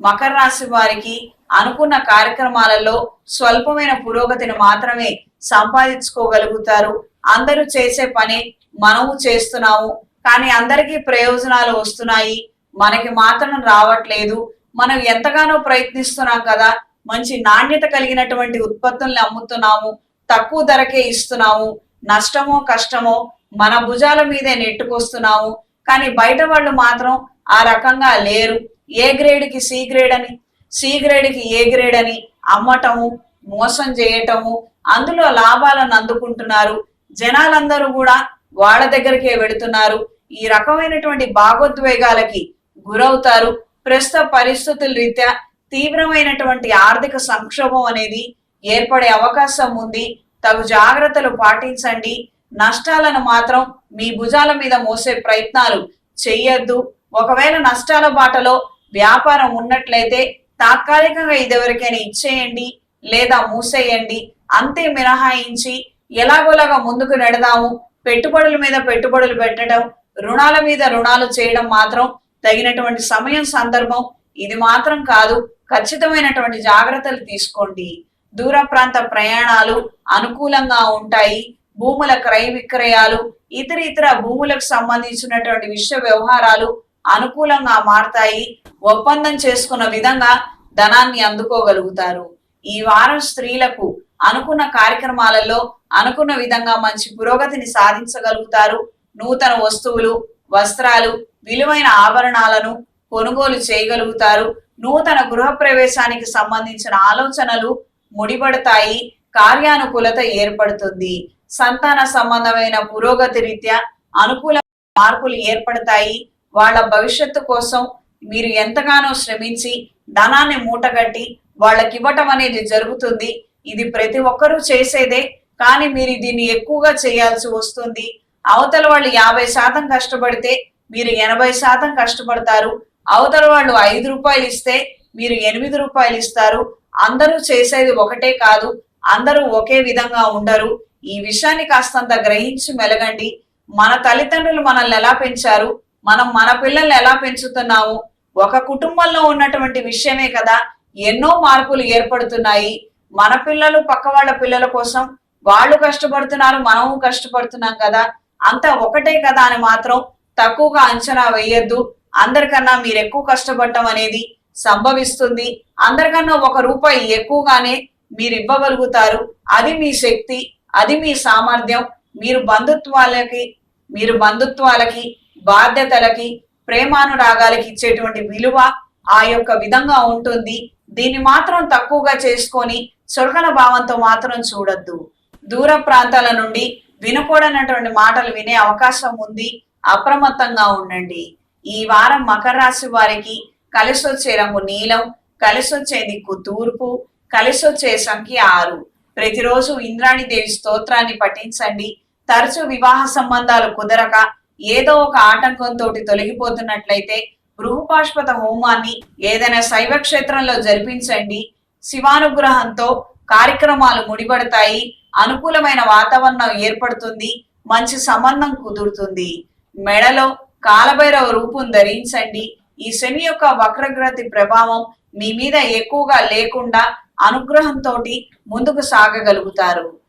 మకర రాశి వారికి అనుకున్న కార్యక్రమాలలో స్వల్పమైన పురోగతిని మాత్రమే సంపాదించుకోగలుగుతారు. అందరూ చేసే పని మనము చేస్తున్నాము. కానీ అందరికీ ప్రయోజనాలు వస్తున్నాయి. మనకి మాత్రం రావట్లేదు. మనం ఎంతగానో ప్రయత్నిస్తున్నాం కదా. మంచి నాణ్యత కలిగినటువంటి ఉత్పత్తుల్ని అమ్ముతున్నాము. తక్కువ ధరకే ఇస్తున్నాము. నష్టమో కష్టమో మన భుజాల మీదే నెట్టుకొస్తున్నాము. కానీ బయట వాళ్ళు మాత్రం ఆ రకంగా లేరు. ఏ గ్రేడ్కి సి గ్రేడ్ అని? సి గ్రేడ్కి ఏ గ్రేడ్ అని అమ్మటము మోసం చేయటము అందులో లాభాలను అందుకుంటున్నారు. జనాలందరూ కూడా వాళ్ళ దగ్గరికే వెళుతున్నారు. ఈ రకమైనటువంటి భాగోద్వేగాలకి గురవుతారు. ప్రస్తుత పరిస్థితుల రీత్యా తీవ్రమైనటువంటి ఆర్థిక సంక్షోభం అనేది ఏర్పడే అవకాశం ఉంది. తగు జాగ్రత్తలు పాటించండి. నష్టాలను మాత్రం మీ భుజాల మీద మోసే ప్రయత్నాలు చెయ్యొద్దు. ఒకవేళ నష్టాల బాటలో వ్యాపారం ఉన్నట్లయితే తాత్కాలికంగా ఇదివరకైనా ఇచ్చేయండి లేదా మూసేయండి. అంతే మినహాయించి ఎలాగోలాగా ముందుకు నెడదాము. పెట్టుబడుల మీద పెట్టుబడులు పెట్టడం రుణాల మీద రుణాలు చేయడం మాత్రం తగినటువంటి సమయం సందర్భం ఇది మాత్రం కాదు. ఖచ్చితమైనటువంటి జాగ్రత్తలు తీసుకోండి. దూర ప్రాంత ప్రయాణాలు అనుకూలంగా ఉంటాయి. భూముల క్రయ విక్రయాలు ఇతర ఇతర భూములకు సంబంధించినటువంటి విషయ వ్యవహారాలు అనుకూలంగా మారతాయి. ఒప్పందం చేసుకున్న విధంగా ధనాన్ని అందుకోగలుగుతారు. ఈ వారం స్త్రీలకు అనుకున్న కార్యక్రమాలలో అనుకున్న విధంగా మంచి పురోగతిని సాధించగలుగుతారు. నూతన వస్తువులు వస్త్రాలు విలువైన ఆభరణాలను కొనుగోలు చేయగలుగుతారు. నూతన గృహప్రవేశానికి సంబంధించిన ఆలోచనలు ముడిపడతాయి. కార్యానుకూలత ఏర్పడుతుంది. సంతాన సంబంధమైన పురోగతి రీత్యా అనుకూల మార్పులు ఏర్పడతాయి. వాళ్ళ భవిష్యత్తు కోసం మీరు ఎంతగానో శ్రమించి ధనాన్ని మూటగట్టి వాళ్ళకి ఇవ్వటం అనేది జరుగుతుంది. ఇది ప్రతి ఒక్కరూ చేసేదే. కానీ మీరు దీన్ని ఎక్కువగా చేయాల్సి వస్తుంది. అవతల వాళ్ళు యాభై శాతం కష్టపడితే మీరు ఎనభై శాతం కష్టపడతారు. అవతల వాళ్ళు ఐదు రూపాయలు ఇస్తే మీరు ఎనిమిది రూపాయలు ఇస్తారు. అందరూ చేసేది ఒకటే కాదు. అందరూ ఒకే విధంగా ఉండరు. ఈ విషయాన్ని కాస్తంత గ్రహించి మెలగండి. మన తల్లిదండ్రులు మనల్ని ఎలా పెంచారు? మనం మన పిల్లల్ని ఎలా పెంచుతున్నాము? ఒక కుటుంబంలో ఉన్నటువంటి విషయమే కదా. ఎన్నో మార్పులు ఏర్పడుతున్నాయి. మన పిల్లలు పక్క వాళ్ళ పిల్లల కోసం వాళ్ళు కష్టపడుతున్నారు మనము కష్టపడుతున్నాం కదా. అంతా ఒకటే కదా అని మాత్రం తక్కువగా అంచనా వేయొద్దు. అందరికన్నా మీరు ఎక్కువ కష్టపడటం అనేది సంభవిస్తుంది. అందరికన్నా ఒక రూపాయి ఎక్కువగానే మీరు ఇవ్వగలుగుతారు. అది మీ శక్తి అది మీ సామర్థ్యం. మీరు బంధుత్వాలకి మీరు బంధుత్వాలకి బాధ్యతలకి ప్రేమానురాగాలకి ఇచ్చేటువంటి విలువ ఆ యొక్క విధంగా ఉంటుంది. దీన్ని మాత్రం తక్కువగా చేసుకొని చులకన భావంతో మాత్రం చూడొద్దు. దూర ప్రాంతాల నుండి వినకూడనటువంటి మాటలు వినే అవకాశం ఉంది. అప్రమత్తంగా ఉండండి. ఈ వారం మకర రాశి వారికి కలిసి వచ్చే రంగు నీలం కలిసి వచ్చే దిక్కు తూర్పు కలిసి వచ్చే సంఖ్య ఆరు. ప్రతిరోజు ఇంద్రాణి దేవి స్తోత్రాన్ని పఠించండి. తరచు వివాహ సంబంధాలు కుదరక ఏదో ఒక ఆటంకంతో తొలగిపోతున్నట్లయితే బృహపాష్పత హోమాన్ని ఏదైనా శైవ క్షేత్రంలో జరిపించండి. శివానుగ్రహంతో కార్యక్రమాలు ముడిపడతాయి. అనుకూలమైన వాతావరణం ఏర్పడుతుంది. మంచి సంబంధం కుదురుతుంది. మెడలో కాలభైరవ రూపం ధరించండి. ఈ శని యొక్క వక్రగ్రతి ప్రభావం మీ మీద ఎక్కువగా లేకుండా అనుగ్రహంతో ముందుకు సాగగలుగుతారు.